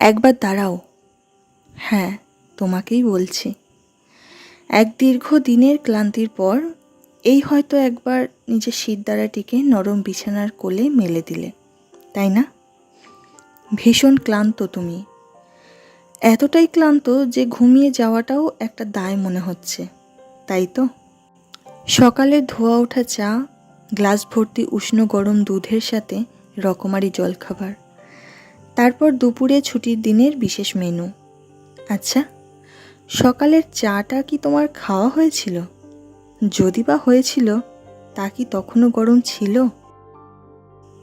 একবার দাঁড়াও। হ্যাঁ তোমাকেই বলছি। এক দীর্ঘ দিনের ক্লান্তির পর এই হয়তো একবার নিজের শীত দ্বারাটিকে নরম বিছানার কোলে মেলে দিলে, তাই না? ভীষণ ক্লান্ত তুমি। এতটাই ক্লান্ত যে ঘুমিয়ে যাওয়াটাও একটা দায় মনে হচ্ছে, তাই তো? সকালে ধোয়া ওঠা চা, গ্লাস ভর্তি উষ্ণ গরম দুধের সাথে রকমারি জলখাবার। তারপর দুপুরে ছুটির দিনের বিশেষ মেনু। আচ্ছা সকালের চাটা কি তোমার খাওয়া হয়েছিল? যদি বা হয়েছিল, তা কি তখনও গরম ছিল?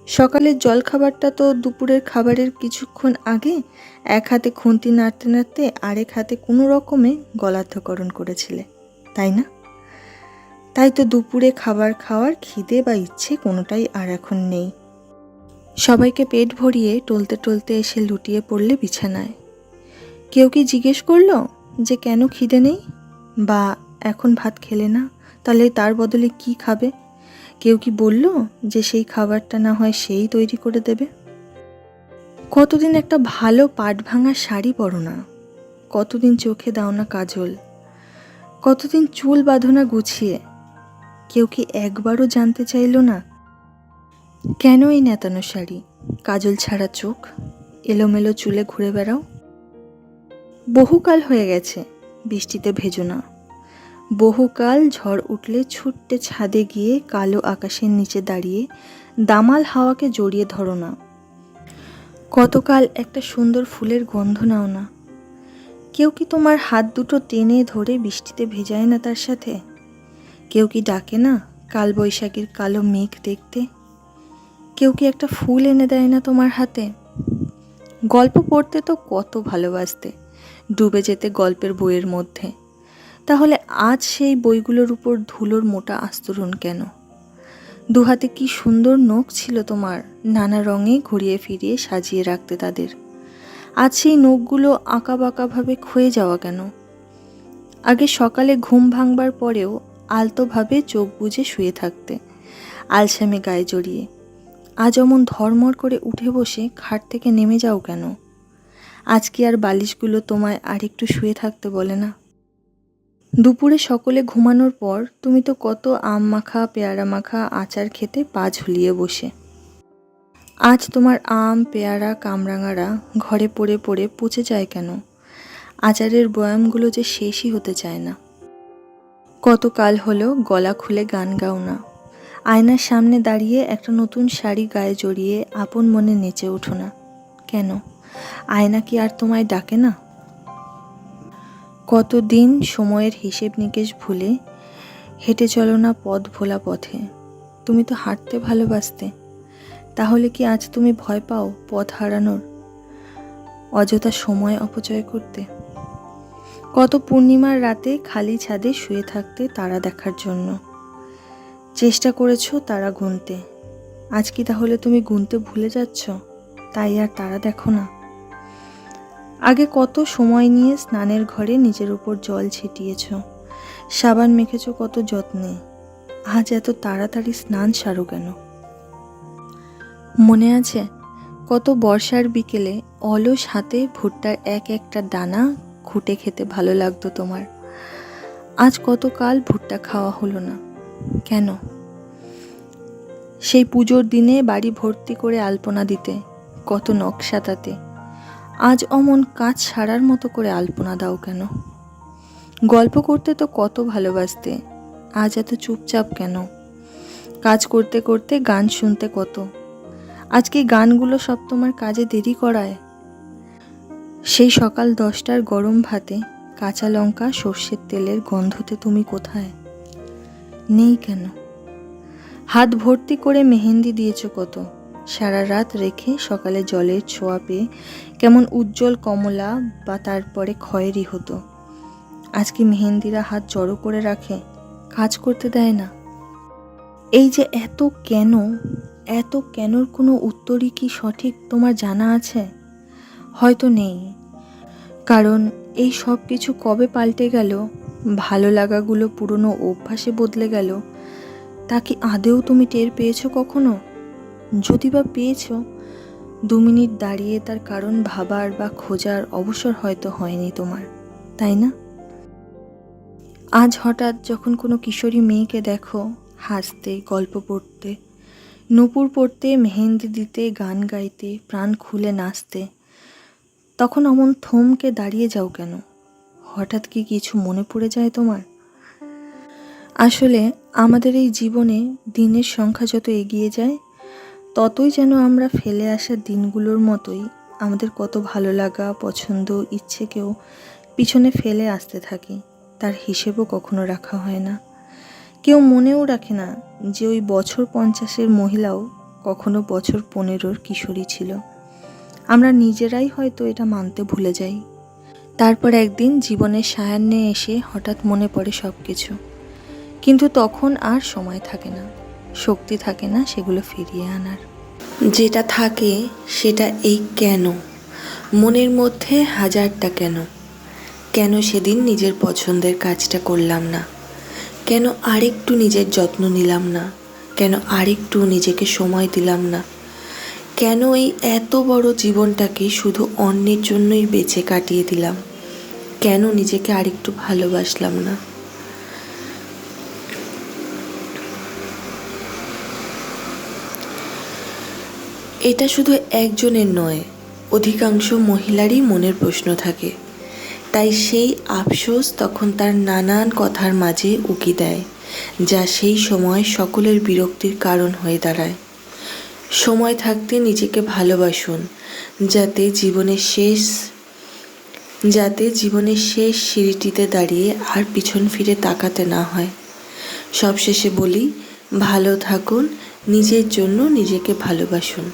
সকালের জলখাবারটা তো দুপুরের খাবারের কিছুক্ষণ আগে এক হাতে খুন্তি নাড়তে নাড়তে আরেক হাতে কোনো রকমে গলার্ধকরণ করেছিলে, তাই না? তাই তো দুপুরে খাবার খাওয়ার খিদে বা ইচ্ছে কোনোটাই আর এখন নেই। সবাইকে পেট ভরিয়ে টলতে টলতে এসে লুটিয়ে পড়লে বিছানায়। কেউ কি জিজ্ঞেস করল যে কেন খিদে নেই? বা এখন ভাত খেলে না, তাহলে তার বদলে কি খাবে? কেউ কি বলল যে সেই খাবারটা না হয় সেই তৈরি করে দেবে? কতদিন একটা ভালো পাট ভাঙা শাড়ি পরো না। কতদিন চোখে দাও না কাজল। কতদিন চুল বাঁধো না গুছিয়ে। কেউ কি একবারও জানতে চাইলো না কেন এই নেতানো শাড়ি? কাজল ছাড়া চোখ? এলোমেলো চুলে ঘুরে বেড়াও? বহুকাল হয়ে গেছে, বৃষ্টিতে ভেজো না। বহুকাল ঝড় উঠলে ছুটতে ছাদে গিয়ে কালো আকাশের নিচে দাঁড়িয়ে দামাল হাওয়াকে জড়িয়ে ধরো না। কতকাল একটা সুন্দর ফুলের গন্ধ নাও না। কেউ কি তোমার হাত দুটো টেনে ধরে বৃষ্টিতে ভেজায় না তার সাথে? কেউ কি ডাকে না কাল বৈশাখীর কালো মেঘ দেখতে? কেউ কি একটা ফুল এনে দেয় না তোমার হাতে? গল্প পড়তে তো কত ভালোবাসতে, ডুবে যেতে গল্পের বইয়ের মধ্যে। তাহলে আজ সেই বইগুলোর উপর ধুলোর মোটা আস্তরণ কেন? দুহাতে কি সুন্দর নখ ছিল তোমার, নানা রঙে ঘুরিয়ে ফিরিয়ে সাজিয়ে রাখতে তাদের। আজ সেই নখগুলো আঁকা বাঁকাভাবে ক্ষয়ে যাওয়া কেন? আগে সকালে ঘুম ভাঙবার পরেও আলতোভাবে চোখ বুজে শুয়ে থাকতে, আলসামে গায়ে জড়িয়ে। আজ অমন ধর্মর করে উঠে বসে খাট থেকে নেমে যাও কেন? আজ কি আর বালিশগুলো তোমায় আর একটু শুয়ে থাকতে বলে না। দুপুরে সকলে ঘুমানোর পর তুমি তো কত আম মাখা, পেয়ারা মাখা, আচার খেতে পা ঝুলিয়ে বসে। আজ তোমার আম, পেয়ারা, কামরাঙারা ঘরে পড়ে পড়ে পচে যায় কেন? আচারের বয়ামগুলো যে শেষই হতে চায় না। কতকাল হলো গলা খুলে গান গাও না। আয়নার সামনে দাঁড়িয়ে একটা নতুন শাড়ি গায়ে জড়িয়ে আপন মনে নেচে ওঠো না। কেন? আয়না কি আর তোমায় ডাকে না? কতদিন সময়ের হিসেব নিকেশ ভুলে হেঁটে চলো না পথ ভোলা পথে। তুমি তো হাঁটতে ভালোবাসতে। তাহলে কি আজ তুমি ভয় পাও পথ হারানোর? অযথা সময় অপচয় করতে। কত পূর্ণিমার রাতে খালি ছাদে শুয়ে থাকতে তারা দেখার জন্য। চেষ্টা করেছ তারা গুনতে। আজ কি তাহলে তুমি গুনতে ভুলে যাচ্ছ? তাই আর তারা দেখো না। আগে কত সময় নিয়ে স্নানের ঘরে নিজের উপর জল ছিটিয়েছ। সাবান মেখেছ কত যত্নে। আজ এত তাড়াতাড়ি স্নান সারো কেন? মনে আছে, কত বর্ষার বিকেলে অলস হাতে ভুট্টার এক একটা দানা খুঁটে খেতে ভালো লাগতো তোমার। আজ কতকাল ভুট্টা খাওয়া হলো না। কেন? সেই পুজোর দিনে বাড়ি ভর্তি করে আলপনা দিতে, কত নকশা তাতে। আজ অমন কাজ সারার মতো করে আলপনা দাও কেন? গল্প করতে তো কত ভালোবাসতে, আজ এত চুপচাপ কেন? কাজ করতে করতে গান শুনতে কত? আজকে গানগুলো সব তোমার কাজে দেরি করায়? সেই সকাল দশটার গরম ভাতে কাঁচা লঙ্কা সর্ষের তেলের গন্ধতে তুমি কোথায়? নেই কেন? হাত ভর্তি করে মেহেন্দি দিয়েছ কত? সারা রাত রেখে সকালে জলের ছোঁয়া পেয়ে কেমন উজ্জ্বল কমলা বা তারপরে খয়েরি হতো। আজকে মেহেন্দিরা হাত জড়ো করে রাখে, কাজ করতে দেয় না। এই যে এত কেন? এত কেনর কোনো উত্তরই কি সঠিক তোমার জানা আছে? হয়তো নেই। কারণ এই সব কিছু কবে পাল্টে গেল? ভালো লাগাগুলো পুরনো অভ্যাসে বদলে গেল। তা কি আদেও তুমি টের পেয়েছ কখনো? যদি বা পেয়েছ, দু মিনিট দাঁড়িয়ে তার কারণ ভাবার বা খোঁজার অবসর হয়তো হয়নি তোমার, তাই না? আজ হঠাৎ যখন কোনো কিশোরী মেয়েকে দেখো হাসতে, গল্প পড়তে, নূপুর পড়তে, মেহেন্দি দিতে, গান গাইতে, প্রাণ খুলে নাচতে, তখন অমন থমকে দাঁড়িয়ে যাও কেন? হঠাৎ কি কিছু মনে পড়ে যায় তোমার? আসলে আমাদের এই জীবনে দিনের সংখ্যা যত এগিয়ে যায়, ততই যেন আমরা ফেলে আসা দিনগুলোর মতোই আমাদের কত ভালো লাগা, পছন্দ, ইচ্ছেকেও পিছনে ফেলে আসতে থাকি। তার হিসেবও কখনো রাখা হয় না। কেউ মনেও রাখে না যে ওই বছর পঞ্চাশের মহিলাও কখনো বছর পনেরোর কিশোরী ছিল। আমরা নিজেরাই হয়তো এটা মানতে ভুলে যাই। তারপর একদিন জীবনের সায়ান্নে এসে হঠাৎ মনে পড়ে সব কিছু কিন্তু তখন আর সময় থাকে না, শক্তি থাকে না সেগুলো ফিরিয়ে আনার। যেটা থাকে সেটা এই কেন? মনের মধ্যে হাজারটা কেন? কেন সেদিন নিজের পছন্দের কাজটা করলাম না? কেন আরেকটু নিজের যত্ন নিলাম না? কেন আরেকটু নিজেকে সময় দিলাম না? কেন এই এত বড় জীবনটাকে শুধু অন্যের জন্যই বেঁচে কাটিয়ে দিলাম? কেন নিজেকে আরেকটু ভালোবাসলাম না? এটা শুধু একজনের নয়, অধিকাংশ মহিলারই মনের প্রশ্ন থাকে। তাই সেই আফসোস তখন তার নানান কথার মাঝে উকি দেয়, যা সেই সময় সকলের বিরক্তির কারণ হয়ে দাঁড়ায়। সময় থাকতে নিজেকে ভালোবাসুন, যাতে জীবনের শেষ, যাতে জীবনের শেষ সিঁড়িটিতে দাঁড়িয়ে আর পিছন ফিরে তাকাতে না হয়। সবশেষে বলি, ভালো থাকুন, নিজের জন্য নিজেকে ভালোবাসুন।